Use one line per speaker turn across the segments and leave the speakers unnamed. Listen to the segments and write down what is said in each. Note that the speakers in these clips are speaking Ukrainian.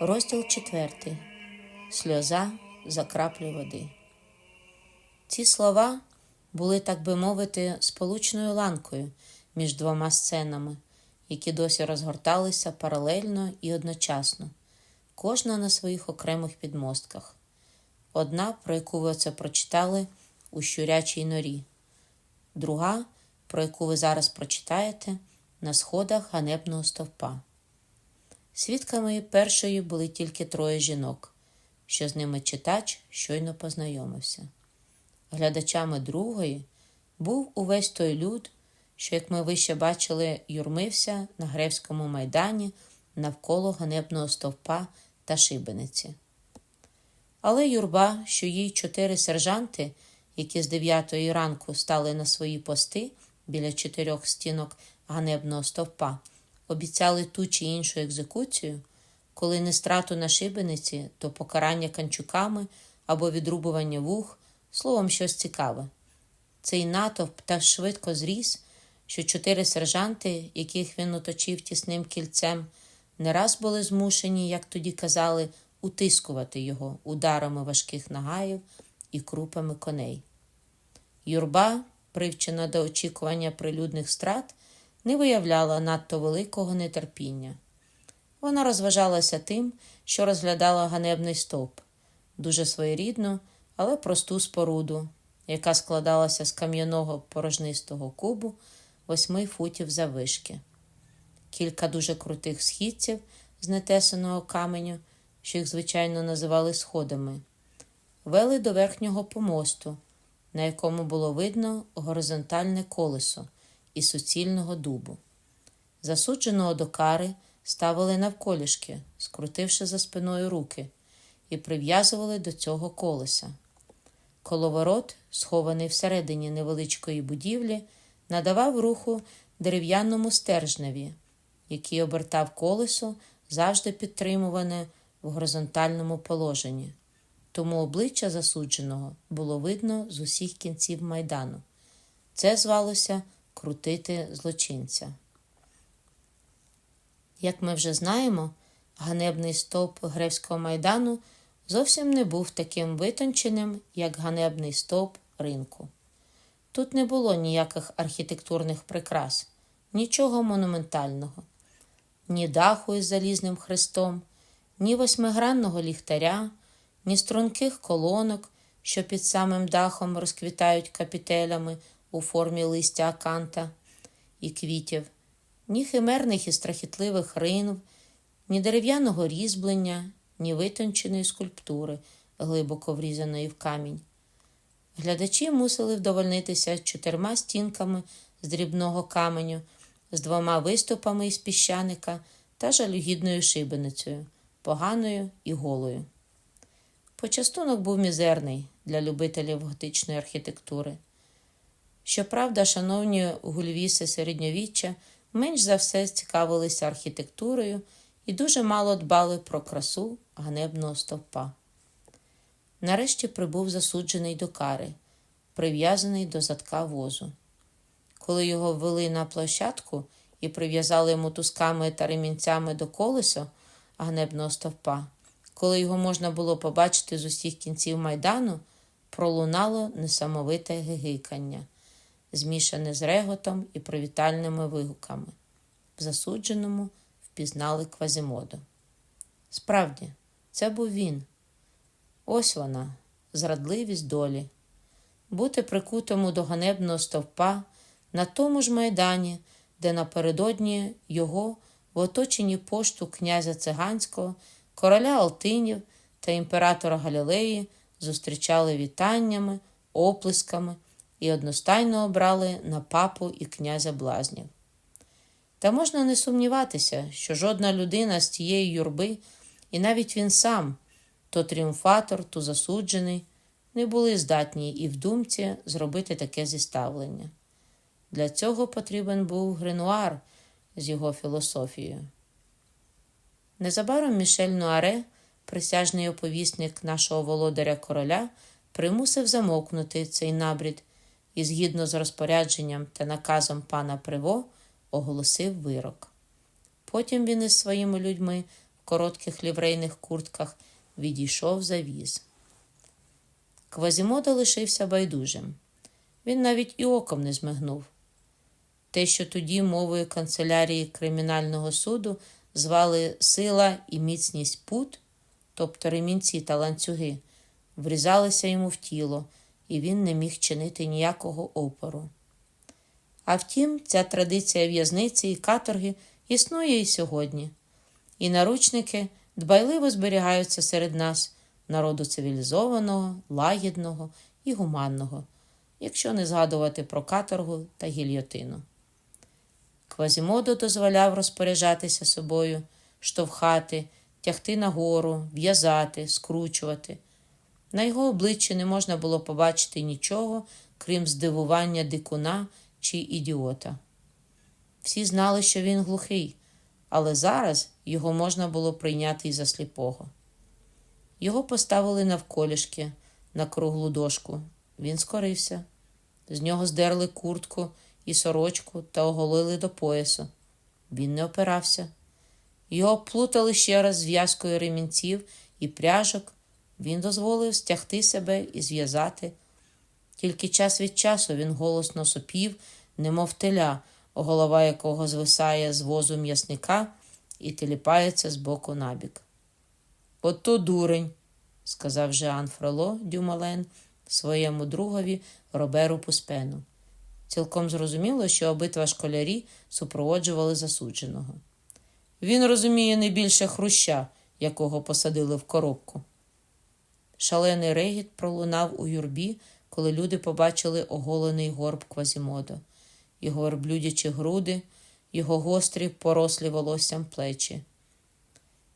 Розділ четвертий. Сльоза за краплі води. Ці слова були, так би мовити, сполучною ланкою між двома сценами, які досі розгорталися паралельно і одночасно, кожна на своїх окремих підмостках. Одна, про яку ви оце прочитали у щурячій норі, друга, про яку ви зараз прочитаєте на сходах ганебного стовпа. Свідками першої були тільки троє жінок, що з ними читач щойно познайомився. Глядачами другої був увесь той люд, що, як ми вище бачили, юрмився на Гревському майдані навколо ганебного стовпа та шибениці. Але юрба, що їй чотири сержанти, які з дев'ятої ранку стали на свої пости біля чотирьох стінок ганебного стовпа, обіцяли ту чи іншу екзекуцію, коли не страту на шибениці, то покарання канчуками або відрубування вух, словом, щось цікаве. Цей натовп так швидко зріс, що чотири сержанти, яких він оточив тісним кільцем, не раз були змушені, як тоді казали, утискувати його ударами важких нагаїв і крупами коней. Юрба, привчена до очікування прилюдних страт, не виявляла надто великого нетерпіння. Вона розважалася тим, що розглядала ганебний стовп, дуже своєрідну, але просту споруду, яка складалася з кам'яного порожнистого кубу восьми футів заввишки. Кілька дуже крутих східців з нетесаного каменю, що їх звичайно називали сходами, вели до верхнього помосту, на якому було видно горизонтальне колесо і суцільного дубу. Засудженого до кари ставили навколішки, скрутивши за спиною руки, і прив'язували до цього колеса. Коловорот, схований всередині невеличкої будівлі, надавав руху дерев'яному стержневі, який обертав колесо, завжди підтримуване в горизонтальному положенні. Тому обличчя засудженого було видно з усіх кінців майдану. Це звалося крутити злочинця. Як ми вже знаємо, ганебний стовп Гревського майдану зовсім не був таким витонченим, як ганебний стовп ринку. Тут не було ніяких архітектурних прикрас, нічого монументального, ні даху із залізним хрестом, ні восьмигранного ліхтаря, ні струнких колонок, що під самим дахом розквітають капітелями у формі листя аканта і квітів, ні химерних і страхітливих ринв, ні дерев'яного різьблення, ні витонченої скульптури, глибоко врізаної в камінь. Глядачі мусили вдовольнитися чотирма стінками з дрібного каменю, з двома виступами із піщаника та жалюгідною шибеницею, поганою і голою. Почастунок був мізерний для любителів готичної архітектури. Щоправда, шановні гульвіси середньовіччя менш за все цікавилися архітектурою і дуже мало дбали про красу ганебного стовпа. Нарешті прибув засуджений до кари, прив'язаний до задка возу. Коли його ввели на площадку і прив'язали мотузками та ремінцями до колеса ганебного стовпа, коли його можна було побачити з усіх кінців майдану, пролунало несамовите гигикання, змішане з реготом і привітальними вигуками. В засудженому впізнали Квазімоду. Справді, це був він. Ось вона, зрадливість долі, бути прикутому до ганебного стовпа на тому ж майдані, де напередодні його в оточенні пошту князя Циганського, короля Алтинів та імператора Галілеї зустрічали вітаннями, оплесками і одностайно обрали на папу і князя блазнів. Та можна не сумніватися, що жодна людина з тієї юрби, і навіть він сам, то тріумфатор, то засуджений, не були здатні і в думці зробити таке зіставлення. Для цього потрібен був гренуар з його філософією. Незабаром Мішель Нуаре, присяжний оповісник нашого володаря короля, примусив замовкнути цей набрід і, згідно з розпорядженням та наказом пана Приво, оголосив вирок. Потім він із своїми людьми в коротких ліврейних куртках відійшов за віз. Квазімодо лишився байдужим. Він навіть і оком не змигнув. Те, що тоді мовою канцелярії кримінального суду звали сила і міцність пут, тобто ремінці та ланцюги, врізалися йому в тіло, і він не міг чинити ніякого опору. А втім, ця традиція в'язниці і каторги існує і сьогодні, і наручники дбайливо зберігаються серед нас, народу цивілізованого, лагідного і гуманного, якщо не згадувати про каторгу та гільйотину. Квазімодо дозволяв розпоряджатися собою, штовхати, тягти нагору, в'язати, скручувати. На його обличчі не можна було побачити нічого, крім здивування дикуна чи ідіота. Всі знали, що він глухий, але зараз його можна було прийняти і за сліпого. Його поставили навколішки на круглу дошку. Він скорився. З нього здерли куртку і сорочку та оголили до поясу. Він не опирався. Його плутали ще раз зв'язкою ремінців і пряжок. Він дозволив стягти себе і зв'язати. Тільки час від часу він голосно сопів, немов теля, голова якого звисає з возу м'ясника і теліпається з боку набік. Ото дурень, сказав Жеан Фроло Дюмален своєму другові Роберу Пуспену. Цілком зрозуміло, що обидва школярі супроводжували засудженого. Він розуміє не більше хруща, якого посадили в коробку. Шалений регіт пролунав у юрбі, коли люди побачили оголений горб Квазімодо, його верблюдячі груди, його гострі, порослі волоссям плечі.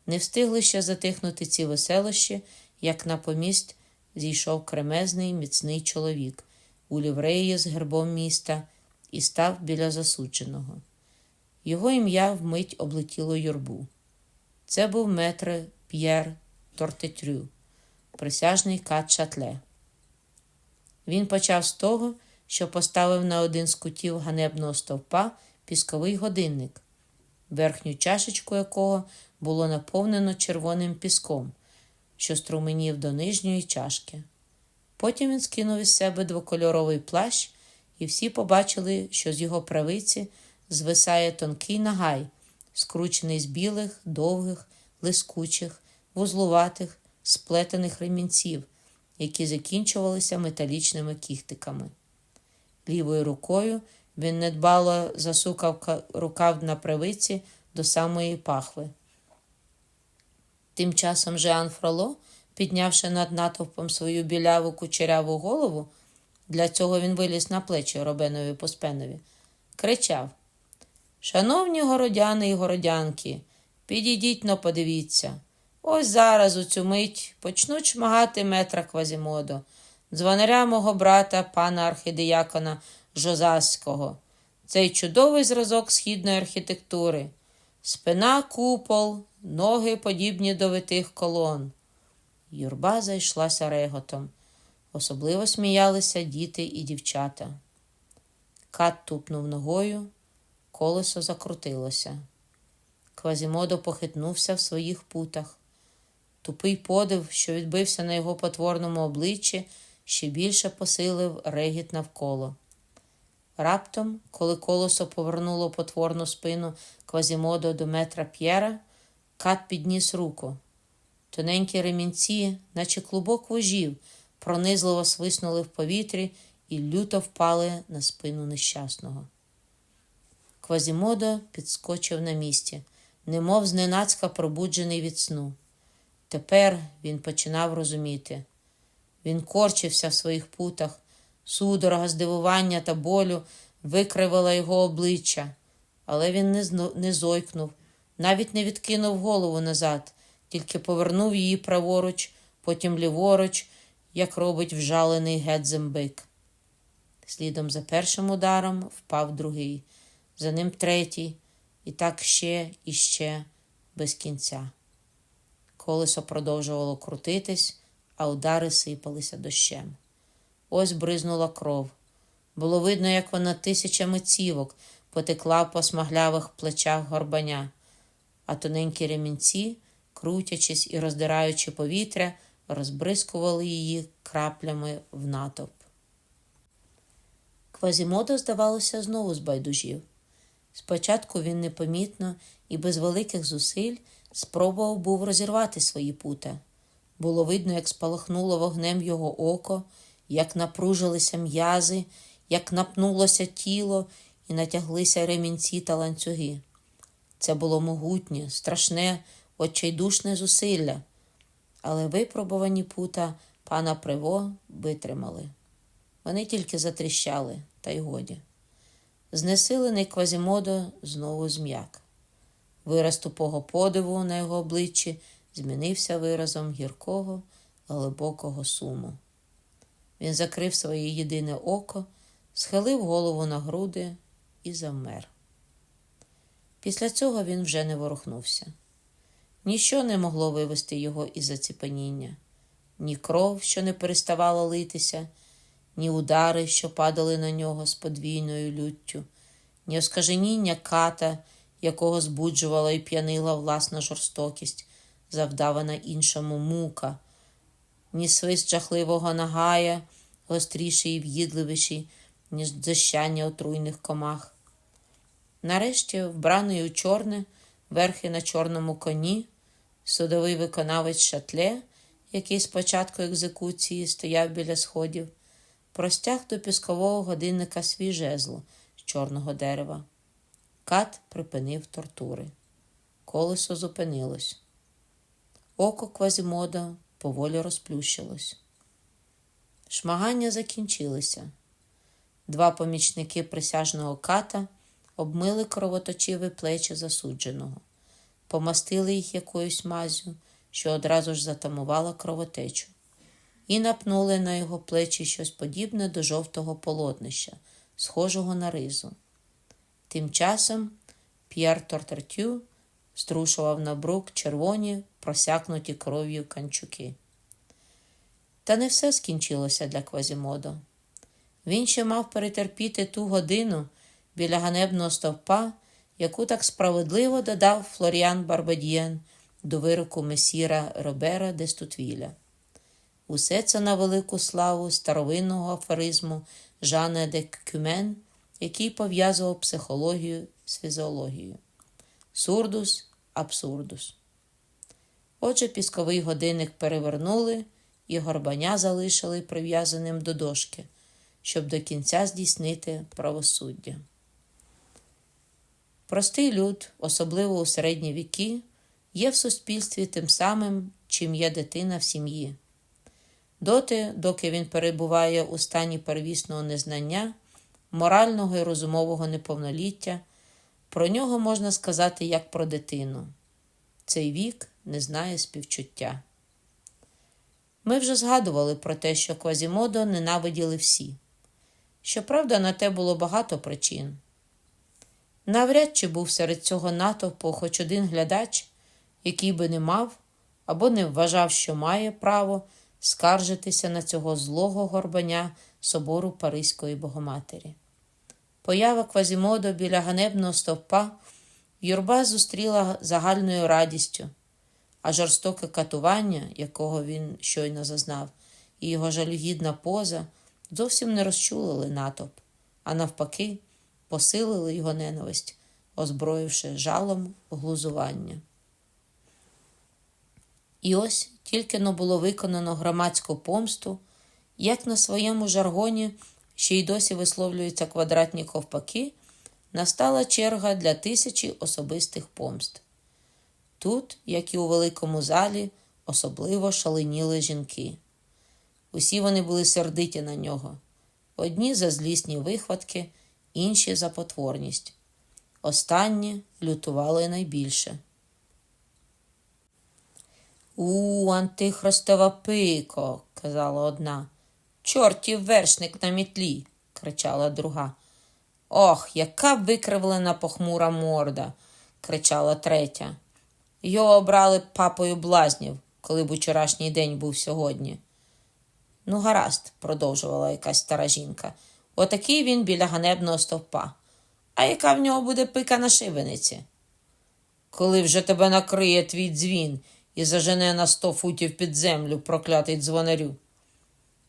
Не встигли ще затихнути ці веселощі, як на поміст зійшов кремезний міцний чоловік у лівреї з гербом міста і став біля засудженого. Його ім'я вмить облетіло юрбу. Це був метре П'єр Тортетрю, присяжний кат Шатле. Він почав з того, що поставив на один з кутів ганебного стовпа пісковий годинник, верхню чашечку якого було наповнено червоним піском, що струменів до нижньої чашки. Потім він скинув із себе двокольоровий плащ, і всі побачили, що з його правиці звисає тонкий нагай, скручений з білих, довгих, лискучих, вузлуватих, сплетених ремінців, які закінчувалися металічними кіхтиками. Лівою рукою він недбало засукав рукав на правиці до самої пахви. Тим часом Жеан Фроло, піднявши над натовпом свою біляву кучеряву голову, для цього він виліз на плечі Робенові Поспенові, кричав Шановні городяни і городянки, підійдіть но подивіться. Ось зараз у цю мить почнуть шмагати метра Квазімодо, дзвонаря мого брата, пана архідіякона Жозаського. Цей чудовий зразок східної архітектури, спина купол, ноги подібні до витих колон. Юрба зайшлася реготом. Особливо сміялися діти і дівчата. Кат тупнув ногою, колесо закрутилося. Квазімодо похитнувся в своїх путах. Тупий подив, що відбився на його потворному обличчі, ще більше посилив регіт навколо. Раптом, коли колесо повернуло потворну спину Квазімодо до метра П'єра, кат підніс руку. Тоненькі ремінці, наче клубок вожів, пронизливо свиснули в повітрі і люто впали на спину нещасного. Квазімодо підскочив на місці, немов зненацька пробуджений від сну. Тепер він починав розуміти. Він корчився в своїх путах, судорога здивування та болю викривила його обличчя, але він не, не зойкнув, навіть не відкинув голову назад, тільки повернув її праворуч, потім ліворуч, як робить вжалений гедзембик. Слідом за першим ударом впав другий, за ним третій, і так ще і ще без кінця. Колесо продовжувало крутитись, а удари сипалися дощем. Ось бризнула кров. Було видно, як вона тисячами цівок потекла по смаглявих плечах горбаня, а тоненькі ремінці крутячись і роздираючи повітря, розбризкували її краплями в натовп. Квазімодо, здавалося, знову збайдужів. Спочатку він непомітно і без великих зусиль спробував був розірвати свої пута. Було видно, як спалахнуло вогнем його око, як напружилися м'язи, як напнулося тіло і натяглися ремінці та ланцюги. Це було могутнє, страшне, очайдушне зусилля, але випробувані пута пана Приво витримали. Вони тільки затріщали, та й годі. Знесилений Квазімодо знову зм'як. Вираз тупого подиву на його обличчі змінився виразом гіркого, глибокого суму. Він закрив своє єдине око, схилив голову на груди і завмер. Після цього він вже не ворухнувся. Ніщо не могло вивести його із заціпаніння, ні кров, що не переставала литися, ні удари, що падали на нього з подвійною люттю, ні оскаженіння ката, якого збуджувала і п'янила власна жорстокість, завдавана іншому мука, ні свист жахливого нагая, гостріший і в'їдливіший, ніж дзищання отруйних комах. Нарешті, вбраний у чорне, верхи на чорному коні, судовий виконавець шатле, який з початку екзекуції стояв біля сходів, простяг до піскового годинника свій жезл з чорного дерева. Кат припинив тортури. Колесо зупинилось. Око Квазімода поволі розплющилось. Шмагання закінчилися. Два помічники присяжного ката обмили кровоточиві плечі засудженого, помастили їх якоюсь мазю, що одразу ж затамувала кровотечу, і напнули на його плечі щось подібне до жовтого полотнища, схожого на ризу. Тим часом П'єр Тортертю струшував на брук червоні, просякнуті кров'ю канчуки. Та не все скінчилося для Квазімодо. Він ще мав перетерпіти ту годину біля ганебного стовпа, яку так справедливо додав Флоріан Барбадієн до вироку месіра Робера де Стутвіля. Усе це на велику славу старовинного афоризму Жана де Кюмен, який пов'язував психологію з фізіологією. Сурдус абсурдус. Отже, пісковий годинник перевернули і горбаня залишили прив'язаним до дошки, щоб до кінця здійснити правосуддя. Простий люд, особливо у середні віки, є в суспільстві тим самим, чим є дитина в сім'ї. Доти, доки він перебуває у стані первісного незнання, морального і розумового неповноліття, про нього можна сказати як про дитину. Цей вік не знає співчуття. Ми вже згадували про те, що Квазімодо ненавиділи всі. Щоправда, на те було багато причин. Навряд чи був серед цього натовпу хоч один глядач, який би не мав або не вважав, що має право скаржитися на цього злого горбаня собору Паризької Богоматері. Поява Квазімодо біля ганебного стовпа юрба зустріла загальною радістю, а жорстоке катування, якого він щойно зазнав, і його жалюгідна поза зовсім не розчулили натовп, а навпаки, посилили його ненависть, озброївши жалом глузування. І ось тільки но було виконано громадську помсту, як на своєму жаргоні ще й досі висловлюються квадратні ковпаки, настала черга для тисячі особистих помст. Тут, як і у великому залі, особливо шаленіли жінки. Усі вони були сердиті на нього, одні за злісні вихватки, інші за потворність. Останні лютували найбільше. У, антихристова пико, казала одна. Чортів вершник на мітлі, кричала друга. Ох, яка викривлена похмура морда, кричала третя. Його обрали папою блазнів, коли б учорашній день був сьогодні. Ну, гаразд, продовжувала якась стара жінка. Отакий він біля ганебного стовпа. А яка в нього буде пика на шибениці? Коли вже тебе накриє твій дзвін і зажене на сто футів під землю, проклятий дзвонарю.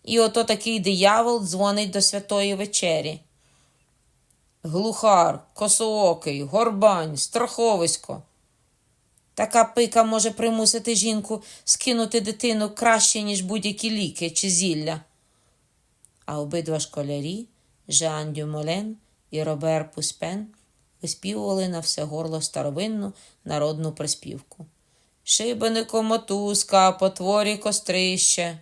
І ото такий диявол дзвонить до святої вечері. Глухар, косоокий, горбань, страховисько. Така пика може примусити жінку скинути дитину краще, ніж будь-які ліки чи зілля. А обидва школярі, Жан Дюмолен і Робер Пуспен, виспівували на все горло старовинну народну приспівку. Шибенико мотузка, потворі кострище.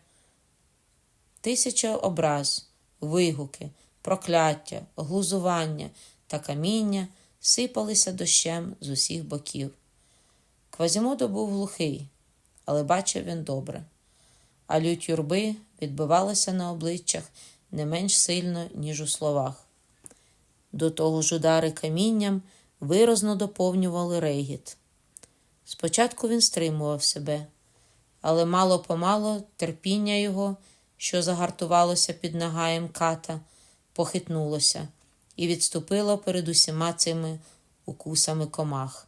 Тисяча образ, вигуки, прокляття, глузування та каміння сипалися дощем з усіх боків. Квазімодо був глухий, але бачив він добре, а лють юрби відбивалася на обличчях не менш сильно, ніж у словах. До того ж удари камінням виразно доповнювали регіт. Спочатку він стримував себе, але мало помало терпіння його, що загартувалося під нагаєм ката, похитнулося і відступило перед усіма цими укусами комах.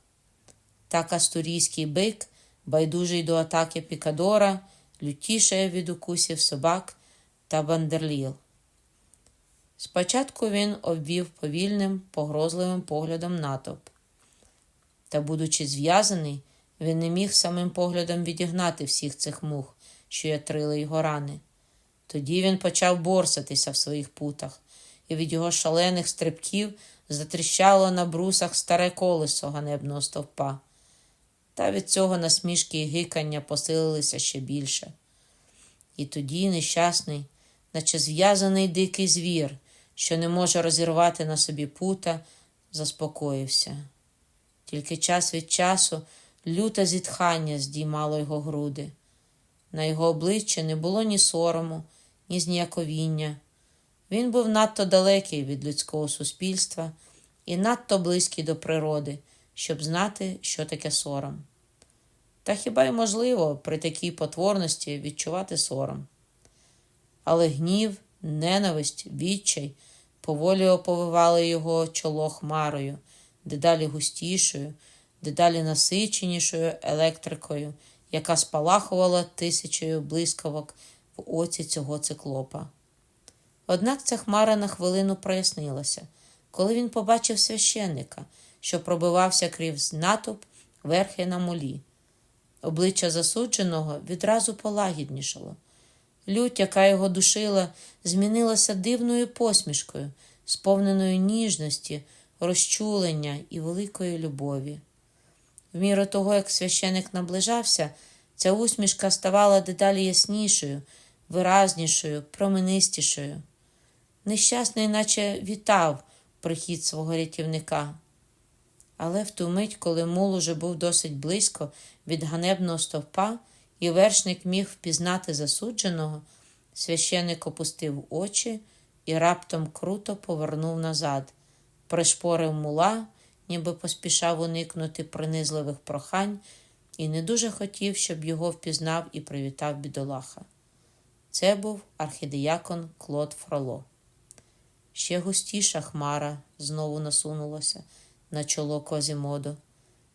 Так астурійський бик, байдужий до атаки Пікадора, лютішає від укусів собак та бандерліл. Спочатку він обвів повільним, погрозливим поглядом натовп. Та, будучи зв'язаний, він не міг самим поглядом відігнати всіх цих мух, що ятрили його рани. Тоді він почав борсатися в своїх путах, і від його шалених стрибків затріщало на брусах старе колесо ганебного стовпа. Та від цього насмішки і гикання посилилися ще більше. І тоді нещасний, наче зв'язаний дикий звір, що не може розірвати на собі пута, заспокоївся. Тільки час від часу люте зітхання здіймало його груди. На його обличчі не було ні сорому, ні зніяковіння. Він був надто далекий від людського суспільства і надто близький до природи, щоб знати, що таке сором. Та хіба й можливо при такій потворності відчувати сором? Але гнів, ненависть, відчай поволі оповивали його чоло хмарою, дедалі густішою, дедалі насиченішою електрикою, яка спалахувала тисячею блискавок в оці цього циклопа. Однак ця хмара на хвилину прояснилася, коли він побачив священника, що пробивався крізь натовп верхи на мулі. Обличчя засудженого відразу полагіднішало. Лють, яка його душила, змінилася дивною посмішкою, сповненою ніжності, розчулення і великої любові. В міру того, як священик наближався, ця усмішка ставала дедалі яснішою, виразнішою, променистішою. Нещасний, наче вітав прихід свого рятівника. Але в ту мить, коли мул уже був досить близько від ганебного стовпа, і вершник міг впізнати засудженого, священик опустив очі і раптом круто повернув назад, пришпорив мула, ніби поспішав уникнути принизливих прохань, і не дуже хотів, щоб його впізнав і привітав бідолаха. Це був архідіякон Клод Фроло. Ще густіша хмара знову насунулася на чоло Козімодо.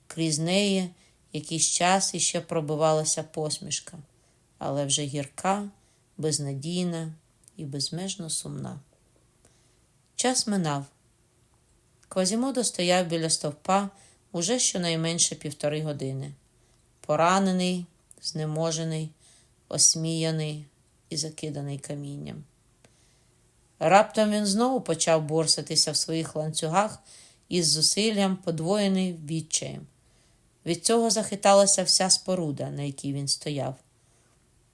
Крізь неї якийсь час іще пробивалася посмішка, але вже гірка, безнадійна і безмежно сумна. Час минав. Квазімодо стояв біля стовпа уже щонайменше півтори години. Поранений, знеможений, осміяний і закиданий камінням. Раптом він знову почав борсатися в своїх ланцюгах із зусиллям, подвоєний відчаєм. Від цього захиталася вся споруда, на якій він стояв.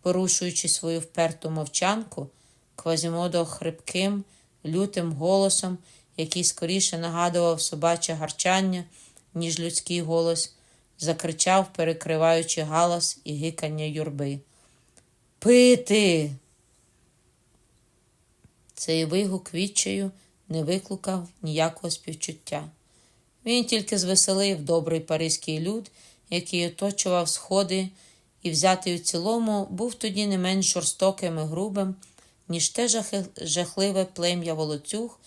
Порушуючи свою вперту мовчанку, Квазімодо хрипким, лютим голосом, який скоріше нагадував собаче гарчання, ніж людський голос, закричав, перекриваючи галас і гикання юрби. Пити! Цей вигук відчаю не викликав ніякого співчуття. Він тільки звеселив добрий паризький люд, який оточував сходи, і взятий у цілому був тоді не менш жорстоким і грубим, ніж те жахливе плем'я волоцюг,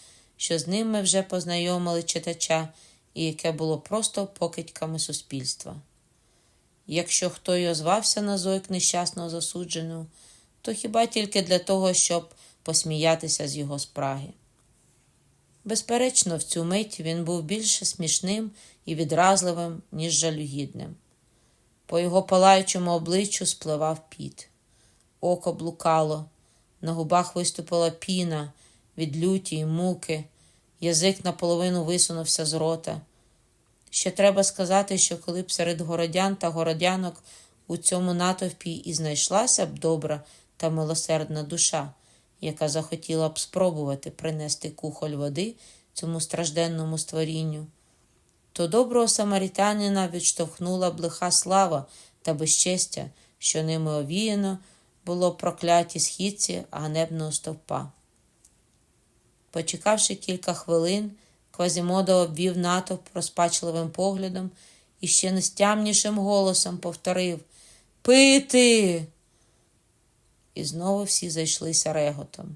що з ним ми вже познайомили читача, і яке було просто покидьками суспільства. Якщо хто й озвався на зойк нещасного засудженого, то хіба тільки для того, щоб посміятися з його спраги. Безперечно, в цю мить він був більше смішним і відразливим, ніж жалюгідним. По його палаючому обличчю спливав піт. Око блукало, на губах виступила піна від люті й муки, язик наполовину висунувся з рота. Ще треба сказати, що коли б серед городян та городянок у цьому натовпі і знайшлася б добра та милосердна душа, яка захотіла б спробувати принести кухоль води цьому стражденному створінню, то доброго самарітянина відштовхнула б лиха слава та безчестя, що ними овіяно було прокляті східці ганебного стовпа. Почекавши кілька хвилин, Квазімодо обвів натовп розпачливим поглядом і ще нестямнішим голосом повторив Пити. І знову всі зайшлися реготом.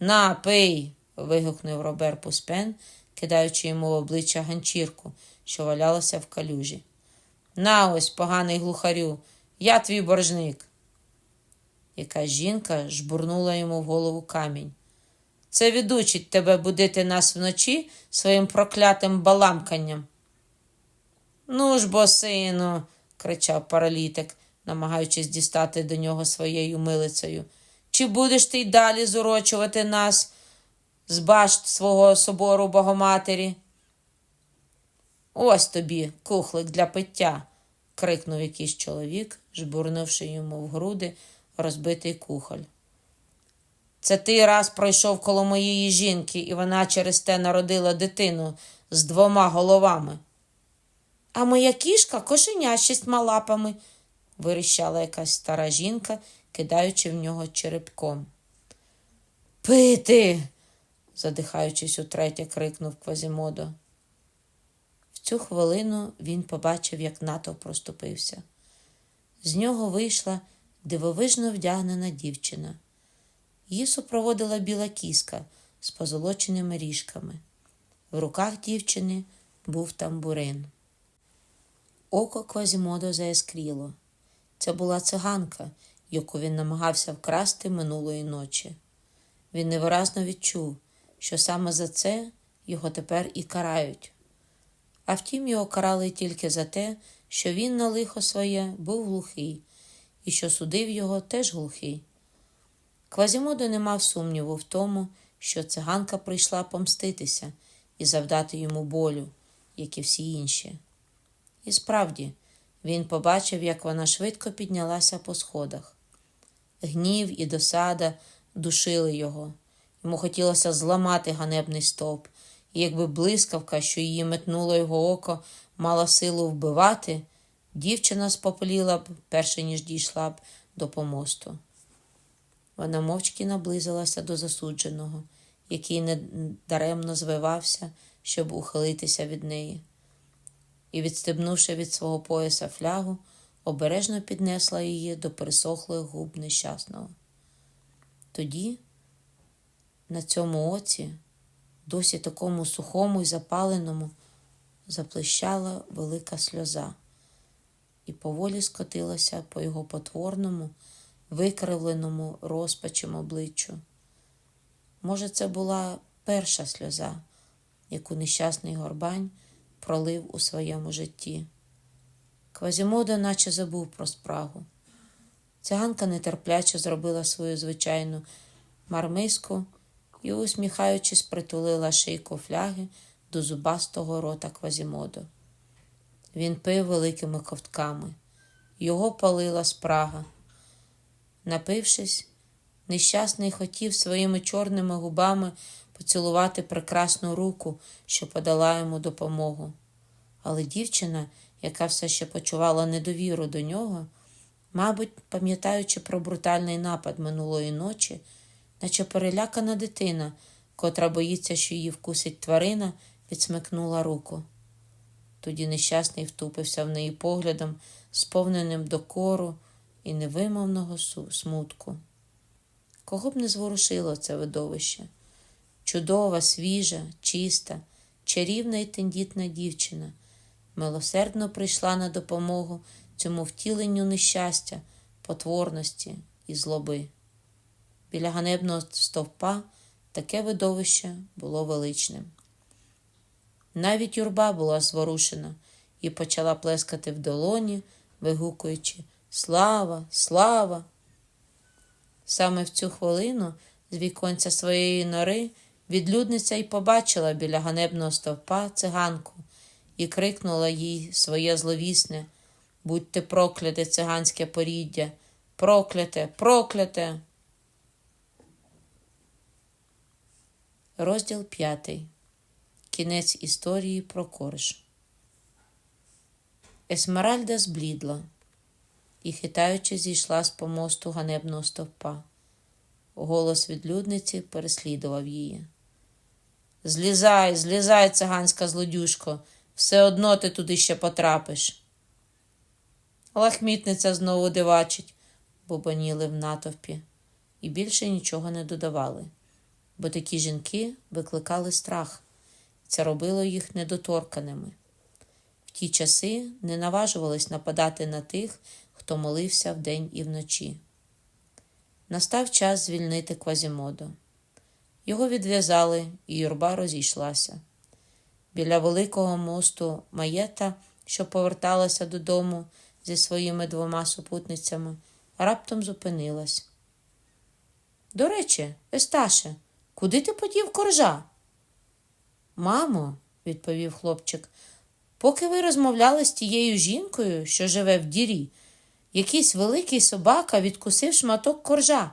На, пий. вигукнув Робер Пуспен, кидаючи йому в обличчя ганчірку, що валялася в калюжі. На ось, поганий глухарю, я твій боржник. Якась жінка жбурнула йому в голову камінь. Це відучить тебе будити нас вночі своїм проклятим баламканням. Ну ж бо, сину, кричав паралітик, намагаючись дістати до нього своєю милицею. Чи будеш ти й далі зурочувати нас з башт свого собору Богоматері? Ось тобі, кухлик для пиття, крикнув якийсь чоловік, жбурнувши йому в груди розбитий кухоль. Це ти раз пройшов коло моєї жінки, і вона через те народила дитину з двома головами. А моя кішка кошеня з шістьма лапами, вирішала якась стара жінка, кидаючи в нього черепком. Пити. задихаючись утретє, крикнув Квазімодо. В цю хвилину він побачив, як натовп проступився. З нього вийшла дивовижно вдягнена дівчина. Її супроводила біла кіска з позолоченими ріжками. В руках дівчини був тамбурин. Око Квазімодо заіскріло. Це була циганка, яку він намагався вкрасти минулої ночі. Він невиразно відчув, що саме за це його тепер і карають. А втім, його карали тільки за те, що він на лихо своє був глухий, і що судив його теж глухий. Квазімодо не мав сумніву в тому, що циганка прийшла помститися і завдати йому болю, як і всі інші. І справді, він побачив, як вона швидко піднялася по сходах. Гнів і досада душили його. Йому хотілося зламати ганебний стовп, і якби блискавка, що її метнуло його око, мала силу вбивати, дівчина спопеліла б, перше ніж дійшла б до помосту. Вона мовчки наблизилася до засудженого, який недаремно звивався, щоб ухилитися від неї, і, відстебнувши від свого пояса флягу, обережно піднесла її до пересохлих губ нещасного. Тоді, на цьому оці, досі такому сухому і запаленому, заплещала велика сльоза і поволі скотилася по його потворному викривленому розпачем обличчю. Може, це була перша сльоза, яку нещасний горбань пролив у своєму житті. Квазімода наче забув про спрагу. Циганка нетерпляче зробила свою звичайну мармиску і, усміхаючись, притулила шийку фляги до зубастого рота Квазімодо. Він пив великими ковтками, його палила спрага. Напившись, нещасний хотів своїми чорними губами поцілувати прекрасну руку, що подала йому допомогу. Але дівчина, яка все ще почувала недовіру до нього, мабуть, пам'ятаючи про брутальний напад минулої ночі, наче перелякана дитина, котра боїться, що її вкусить тварина, відсмикнула руку. Тоді нещасний втупився в неї поглядом, сповненим докору і невимовного смутку. Кого б не зворушило це видовище? Чудова, свіжа, чиста, чарівна і тендітна дівчина, милосердно прийшла на допомогу цьому втіленню нещастя, потворності і злоби. Біля ганебного стовпа таке видовище було величним. Навіть юрба була зворушена і почала плескати в долоні, вигукуючи Слава, слава! Саме в цю хвилину з віконця своєї нори відлюдниця й побачила біля ганебного стовпа циганку і крикнула їй своє зловісне Будьте прокляте циганське поріддя, прокляте, прокляте. Розділ п'ятий. Кінець історії про корж. Есмеральда зблідла і, хитаючи, зійшла з помосту ганебного стовпа. Голос відлюдниці переслідував її. Злізай, злізай, циганська злодюшко, все одно ти туди ще потрапиш. Лахмітниця знову дивачить, бубоніли в натовпі, і більше нічого не додавали, бо такі жінки викликали страх, це робило їх недоторканими. В ті часи не наважувались нападати на тих, хто молився вдень і вночі. Настав час звільнити Квазімоду. Його відв'язали, і юрба розійшлася. Біля великого мосту Маєта, що поверталася додому зі своїми двома супутницями, раптом зупинилась. До речі, Есташе, куди ти подів коржа? Мамо, відповів хлопчик, поки ви розмовляли з тією жінкою, що живе в дірі, якийсь великий собака відкусив шматок коржа.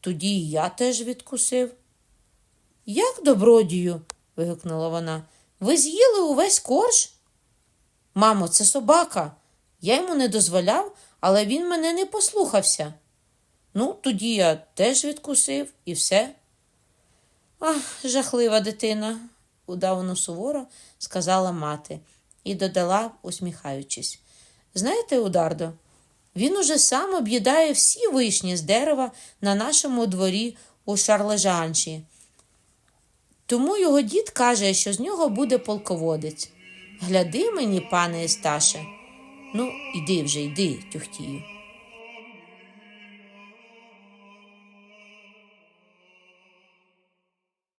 Тоді і я теж відкусив. Як добродію? вигукнула вона. Ви з'їли увесь корж? Мамо, це собака. Я йому не дозволяв, але він мене не послухався. Ну, тоді я теж відкусив і все. Ах, жахлива дитина, удавано суворо сказала мати і додала, усміхаючись. Знаєте, Удардо, він уже сам об'їдає всі вишні з дерева на нашому дворі у Шарлежанші. Тому його дід каже, що з нього буде полководець. Гляди мені, пане Есташе. Ну, іди вже, йди, тюхтію.